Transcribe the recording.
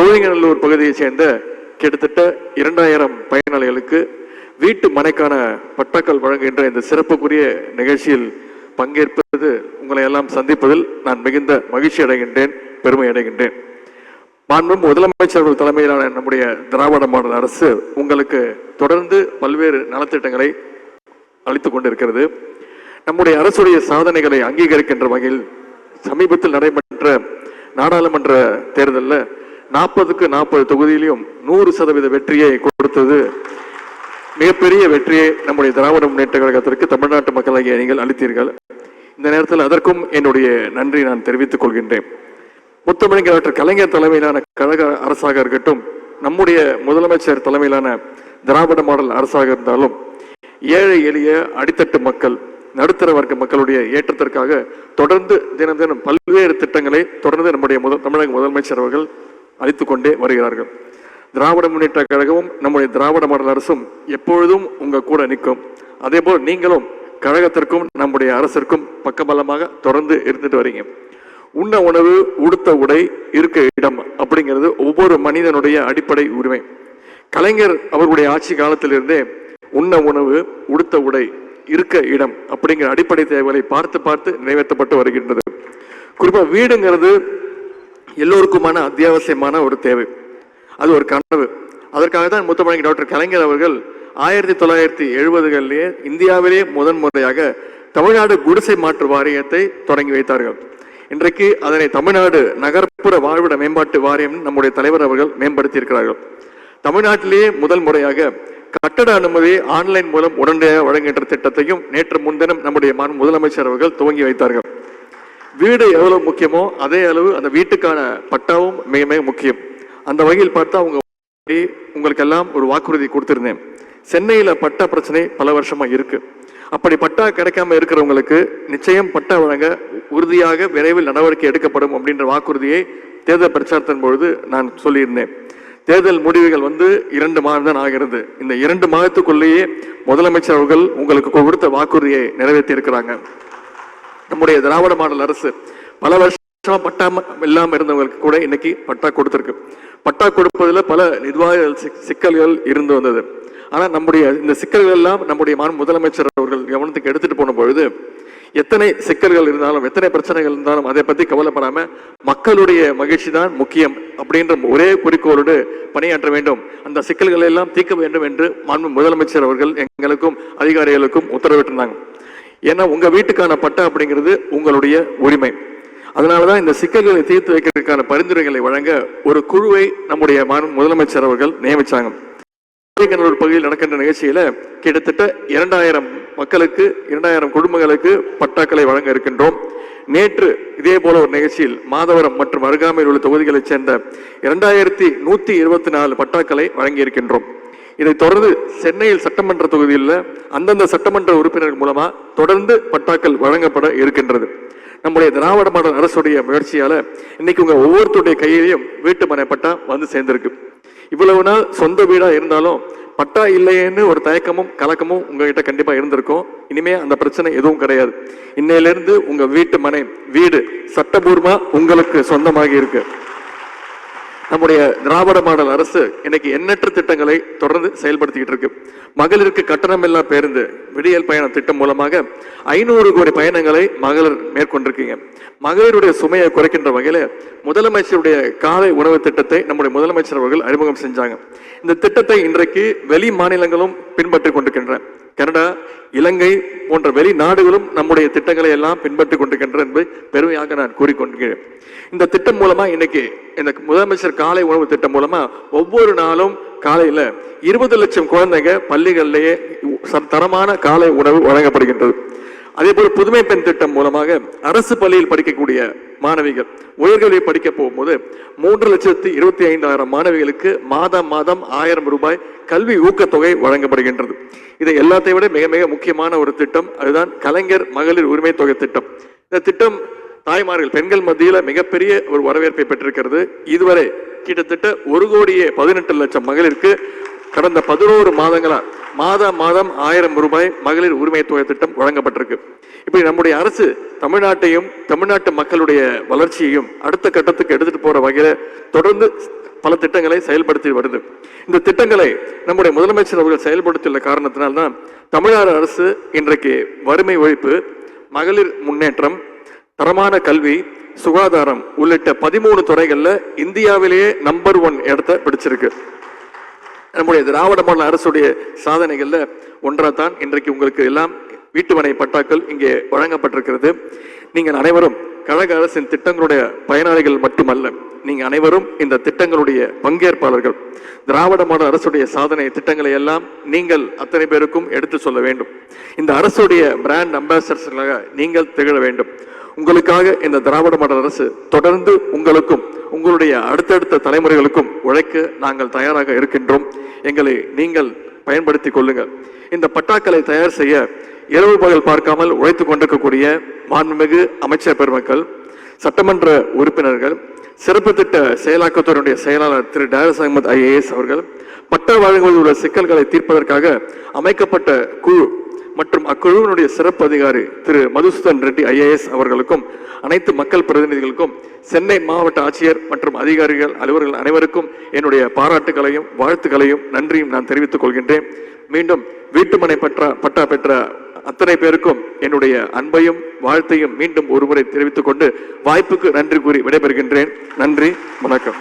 சோழிங்கநல்லூர் பகுதியைச் சேர்ந்த கிட்டத்தட்ட இரண்டாயிரம் பயனாளிகளுக்கு வீட்டு மனைக்கான பட்டாக்கள் வழங்குகின்ற இந்த சிறப்புக்குரிய நிகழ்ச்சியில் பங்கேற்பது உங்களை எல்லாம் சந்திப்பதில் நான் மிகுந்த மகிழ்ச்சி அடைகின்றேன் பெருமை அடைகின்றேன். மாண்பும் முதலமைச்சர்கள் தலைமையிலான நம்முடைய திராவிட மாடல் அரசு உங்களுக்கு தொடர்ந்து பல்வேறு நலத்திட்டங்களை அளித்து கொண்டிருக்கிறது. நம்முடைய அரசுடைய சாதனைகளை அங்கீகரிக்கின்ற வகையில் சமீபத்தில் நடைபெற்ற நாடாளுமன்ற தேர்தலில் நாற்பதுக்கு நாற்பது தொகுதியிலையும் நூறு சதவீத வெற்றியை கொடுத்தது மிகப்பெரிய வெற்றியை நம்முடைய திராவிட முன்னேற்ற கழகத்திற்கு தமிழ்நாட்டு மக்களாகிய நீங்கள் அளித்தீர்கள். இந்த நேரத்தில் அதற்கும் என்னுடைய நன்றி நான் தெரிவித்துக் கொள்கின்றேன். முத்தமிழர் டாக்டர் கலைஞர் தலைமையிலான கழக அரசாக இருக்கட்டும் நம்முடைய முதலமைச்சர் தலைமையிலான திராவிட மாடல் அரசாக இருந்தாலும் ஏழை எளிய அடித்தட்டு மக்கள் நடுத்தர வர்க்க மக்களுடைய ஏற்றத்திற்காக தொடர்ந்து தினம் தினம் பல்வேறு திட்டங்களை தொடர்ந்து நம்முடைய முதல் தமிழக முதலமைச்சர் அவர்கள் அளித்துக் கொண்டே வருகிறார்கள். திராவிட முன்னேற்ற கழகமும் நம்முடைய திராவிட மாடல் அரசும் எப்பொழுதும் உங்கள் கூட நிற்கும். அதே போல் நீங்களும் கழகத்திற்கும் நம்முடைய அரசிற்கும் பக்கபலமாக தொடர்ந்து இருந்துட்டு வரீங்க. உண்ண உணவு உடுத்த உடை இருக்க இடம் அப்படிங்கிறது ஒவ்வொரு மனிதனுடைய அடிப்படை உரிமை. கலைஞர் அவருடைய ஆட்சி காலத்திலிருந்தே உண்ண உணவு உடுத்த உடை இருக்க இடம் அப்படிங்கிற அடிப்படை தேவைகளை பார்த்து பார்த்து நிறைவேற்றப்பட்டு வருகின்றது. குறிப்பாக வீடுங்கிறது எல்லோருக்குமான அத்தியாவசியமான ஒரு தேவை. அது ஒரு கனவு. அதற்காக தான் முத்தமிழ் டாக்டர் கலைஞர் அவர்கள் ஆயிரத்தி தொள்ளாயிரத்தி எழுபதுகளிலேயே இந்தியாவிலே முதன் முறையாக தமிழ்நாடு குடிசை மாற்று வாரியத்தை தொடங்கி வைத்தார்கள். இன்றைக்கு அதனை தமிழ்நாடு நகர்ப்புற வாழ்விட மேம்பாட்டு வாரியம் நம்முடைய தலைவர் அவர்கள் மேம்படுத்தியிருக்கிறார்கள். தமிழ்நாட்டிலேயே முதல் முறையாக கட்டட அனுமதி ஆன்லைன் மூலம் உடனடியாக வழங்குகின்ற திட்டத்தையும் நேற்று முன்தினம் நம்முடைய முதலமைச்சர் அவர்கள் துவங்கி வைத்தார்கள். வீடு எவ்வளவு முக்கியமோ அதே அளவு அந்த வீட்டுக்கான பட்டாவும் மிக மிக முக்கியம். அந்த வகையில் பார்த்தா அவங்க உங்களுக்கு எல்லாம் ஒரு வாக்குறுதி கொடுத்துருந்தேன். சென்னையில் பட்டா பிரச்சனை பல வருஷமா இருக்கு. அப்படி பட்டா கிடைக்காம இருக்கிறவங்களுக்கு நிச்சயம் பட்டா வழங்க உறுதியாக விரைவில் நடவடிக்கை எடுக்கப்படும் அப்படின்ற வாக்குறுதியை தேர்தல் பிரச்சாரத்தின் பொழுது நான் சொல்லியிருந்தேன். தேர்தல் முடிவுகள் வந்து இரண்டு மாதம் தான் ஆகிறது. இந்த இரண்டு மாதத்துக்குள்ளேயே முதலமைச்சர் அவர்கள் உங்களுக்கு கொடுத்த வாக்குறுதியை நிறைவேற்றி இருக்கிறாங்க நம்முடைய திராவிட மாடல் அரசு பல வருஷமா பட்டா இல்லாமல் இருந்தவங்களுக்கு கூட இன்னைக்கு பட்டா கொடுத்திருக்கு. பட்டா கொடுப்பதில் பல நிர்வாக சிக்கல்கள் இருந்து வந்தது. ஆனால் நம்முடைய இந்த சிக்கல்கள் எல்லாம் நம்முடைய மாண் முதலமைச்சர் அவர்கள் கவனத்துக்கு எடுத்துட்டு போன பொழுது எத்தனை சிக்கல்கள் இருந்தாலும் எத்தனை பிரச்சனைகள் இருந்தாலும் அதை பற்றி கவலைப்படாம மக்களுடைய மகிழ்ச்சி தான் முக்கியம் அப்படின்ற ஒரே குறிக்கோளோடு பணியாற்ற வேண்டும். அந்த சிக்கல்களை எல்லாம் தீர்க்க வேண்டும் என்று மாண்பு முதலமைச்சர் அவர்கள் எங்களுக்கும் அதிகாரிகளுக்கும் உத்தரவிட்டிருந்தாங்க. ஏன்னா உங்கள் வீட்டுக்கான பட்டா அப்படிங்கிறது உங்களுடைய உரிமை. அதனாலதான் இந்த சிக்கல்களை தீர்த்து வைக்கிறதுக்கான பரிந்துரைகளை வழங்க ஒரு குழுவை நம்முடைய முதலமைச்சர் அவர்கள் நியமிச்சாங்க. ஒரு பகுதியில் நடக்கின்ற நிகழ்ச்சியில் கிட்டத்தட்ட இரண்டாயிரம் மக்களுக்கு இரண்டாயிரம் குடும்பங்களுக்கு பட்டாக்களை வழங்க இருக்கின்றோம். நேற்று இதே போல ஒரு நிகழ்ச்சியில் மாதவரம் மற்றும் அருகாமையில் உள்ள தொகுதிகளைச் சேர்ந்த இரண்டாயிரத்தி நூத்தி இருபத்தி நாலு பட்டாக்களை வழங்கி இருக்கின்றோம் இதைத் தொடர்ந்து சென்னையில் சட்டமன்ற தொகுதியில் அந்தந்த சட்டமன்ற உறுப்பினர்கள் மூலமா தொடர்ந்து பட்டாக்கள் வழங்கப்பட இருக்கின்றது. நம்முடைய திராவிட மாடல் அரசுடைய முயற்சியால இன்னைக்கு உங்க ஒவ்வொருத்தருடைய கையிலையும் வீட்டு மனை பட்டா வந்து சேர்ந்திருக்கு. இவ்வளவு நாள் சொந்த வீடா இருந்தாலும் பட்டா இல்லையேன்னு ஒரு தயக்கமும் கலக்கமும் உங்ககிட்ட கண்டிப்பா இருந்திருக்கும். இனிமே அந்த பிரச்சனை எதுவும் கிடையாது. இன்னையிலிருந்து உங்க வீட்டு மனை வீடு சட்டபூர்வமா உங்களுக்கு சொந்தமாகி இருக்கு. நம்முடைய திராவிட மாடல் அரசு இன்னைக்கு எண்ணற்ற திட்டங்களை தொடர்ந்து செயல்படுத்திக்கிட்டு இருக்கு. மகளிருக்கு கட்டணமில்லா பேருந்து விடியல் பயண திட்டம் மூலமாக ஐநூறு கோடி பயணங்களை மகளிர் மேற்கொண்டிருக்கீங்க. மகளிருடைய சுமையை குறைக்கின்ற வகையில் முதலமைச்சருடைய காலை உணவு திட்டத்தை நம்முடைய முதலமைச்சர் அவர்கள் அறிமுகம் செஞ்சாங்க. இந்த திட்டத்தை இன்றைக்கு வெளி மாநிலங்களும் பின்பற்றிக் கொண்டிருக்கின்றன. கனடா இலங்கை போன்ற வெளிநாடுகளும் நம்முடைய திட்டங்களை எல்லாம் பின்பற்றிக் கொண்டிருக்கின்றன என்பதை பெருமையாக நான் கூறிக்கொண்டிருக்கிறேன் இந்த திட்டம் மூலமா இன்னைக்கு இந்த முதலமைச்சர் காலை உணவு திட்டம் மூலமா ஒவ்வொரு நாளும் காலையில இருபது லட்சம் குழந்தைங்க பள்ளிகளிலேயே ச- தரமான காலை உணவு வழங்கப்படுகின்றது. அதே போல புதுமை பெண் திட்டம் மூலமாக அரசு பள்ளியில் படிக்கக்கூடிய மாணவிகள் உயர்கல்வி படிக்க போகும்போது மூன்று லட்சத்தி இருபத்தி ஐந்தாயிரம் மாணவிகளுக்கு மாதம் மாதம் ஆயிரம் ரூபாய் கல்வி ஊக்கத்தொகை வழங்கப்படுகின்றது. இதை எல்லாத்தையும் விட மிக மிக முக்கியமான ஒரு திட்டம். அதுதான் கலைஞர் மகளிர் உரிமை தொகை திட்டம். இந்த திட்டம் தாய்மார்கள் பெண்கள் மத்தியில் மிகப்பெரிய ஒரு வரவேற்பை பெற்றிருக்கிறது. இதுவரை கிட்டத்தட்ட ஒரு கோடியே பதினெட்டு லட்சம் மகளிருக்கு கடந்த பதினோரு மாதங்களா மாதம் மாதம் ஆயிரம் ரூபாய் மகளிர் உரிமை தொகை திட்டம் வழங்கப்பட்டிருக்கு. இப்படி நம்முடைய அரசு தமிழ்நாட்டையும் தமிழ்நாட்டு மக்களுடைய வளர்ச்சியையும் அடுத்த கட்டத்துக்கு எடுத்துட்டு போற வகையில தொடர்ந்து பல திட்டங்களை செயல்படுத்தி வருது. இந்த திட்டங்களை நம்முடைய முதலமைச்சர் அவர்கள் செயல்படுத்தியுள்ள காரணத்தினால்தான் தமிழ்நாடு அரசு இன்றைக்கு வறுமை ஒழிப்பு மகளிர் முன்னேற்றம் தரமான கல்வி சுகாதாரம் உள்ளிட்ட பதிமூணு துறைகளில் இந்தியாவிலேயே நம்பர் ஒன் இடத்தை பிடிச்சிருக்கு. நம்முடைய திராவிட மாநில அரசுடைய சாதனைகளில் ஒன்றாக தான் இன்றைக்கு உங்களுக்கு எல்லாம் வீட்டுமனை பட்டாக்கள் இங்கே வழங்கப்பட்டிருக்கிறது. நீங்கள் அனைவரும் கழக அரசின் திட்டங்களுடைய பயனாளிகள் மட்டுமல்ல நீங்கள் அனைவரும் இந்த திட்டங்களுடைய பங்கேற்பாளர்கள். திராவிட மாடல் அரசுடைய சாதனை திட்டங்களை எல்லாம் நீங்கள் அத்தனை பேருக்கும் எடுத்து சொல்ல வேண்டும். இந்த அரசுடைய பிராண்ட் அம்பாசடர்ஸ்களாக நீங்கள் திகழ வேண்டும். உங்களுக்காக இந்த திராவிட மாடல் அரசு தொடர்ந்து உங்களுக்கும் உங்களுடைய அடுத்தடுத்த தலைமுறைகளுக்கும் உழைக்க நாங்கள் தயாராக இருக்கின்றோம். எங்களை நீங்கள் பயன்படுத்திக் கொள்ளுங்கள். இந்த பட்டாக்களை தயார் செய்ய இரவு பகல் பார்க்காமல் உழைத்துக் கொண்டிருக்கக்கூடிய மாண்புமிகு அமைச்சர் பெருமக்கள் சட்டமன்ற உறுப்பினர்கள் சிறப்பு திட்ட செயலாக்கத்துறையுடைய செயலாளர் திரு. டேரஸ் அகமது ஐஏஎஸ் அவர்கள் பட்டா வழங்குவதில் உள்ள சிக்கல்களை தீர்ப்பதற்காக அமைக்கப்பட்ட குழு மற்றும் அக்குழுவினுடைய சிறப்பு அதிகாரி திரு மதுசூதன் ரெட்டி ஐஏஎஸ் அவர்களுக்கும் அனைத்து மக்கள் பிரதிநிதிகளுக்கும் சென்னை மாவட்ட ஆட்சியர் மற்றும் அதிகாரிகள் அலுவலர்கள் அனைவருக்கும் என்னுடைய பாராட்டுகளையும் வாழ்த்துக்களையும் நன்றியும் நான் தெரிவித்துக் கொள்கின்றேன். மீண்டும் வீட்டுமனை பற்றா பட்டா பெற்ற அத்தனை பேருக்கும் என்னுடைய அன்பையும் வாழ்த்தையும் மீண்டும் ஒருமுறை தெரிவித்துக் கொண்டு வாய்ப்புக்கு நன்றி கூறி விடைபெறுகின்றேன். நன்றி வணக்கம்.